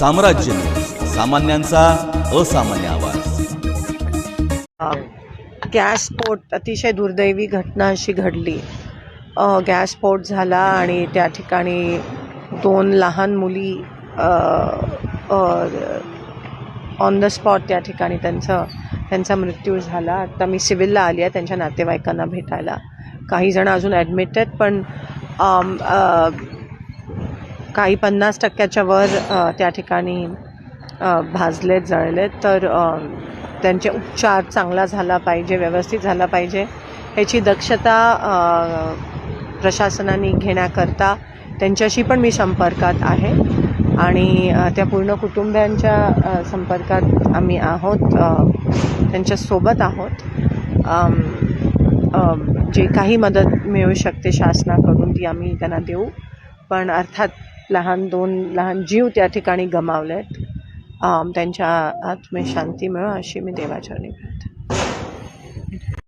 साम्राज्य. सामान्यांचा असामान्य आवाज. गॅस स्फोट अतिशय दुर्दैवी घटना अशी घडली. गॅस स्फोट झाला आणि त्या ठिकाणी दोन लहान मुली ऑन द स्पॉट त्या ठिकाणी त्यांचं त्यांचा मृत्यू झाला. आता मी सिव्हिलला आली आहे त्यांच्या नातेवाईकांना भेटायला. काही जण अजून ॲडमिट आहेत पण काही पन्नास टक्क्याच्या वर त्या ठिकाणी भाजलेत जळलेत. तर त्यांचे उपचार चांगला झाला पाहिजे व्यवस्थित झाला पाहिजे. ह्याची दक्षता प्रशासनाने घेण्याकरता त्यांच्याशी पण मी संपर्कात आहे. आणि त्या पूर्ण कुटुंबियांच्या संपर्कात आम्ही आहोत त्यांच्यासोबत आहोत. जे काही मदत मिळू शकते शासनाकडून ती आम्ही त्यांना देऊ. पण अर्थात लहान दोन लहान जीव त्या ठिकाणी गमावलेत. त्यांच्या आत्मे शांती मिळो अशी मी देवाच्या प्रार्थना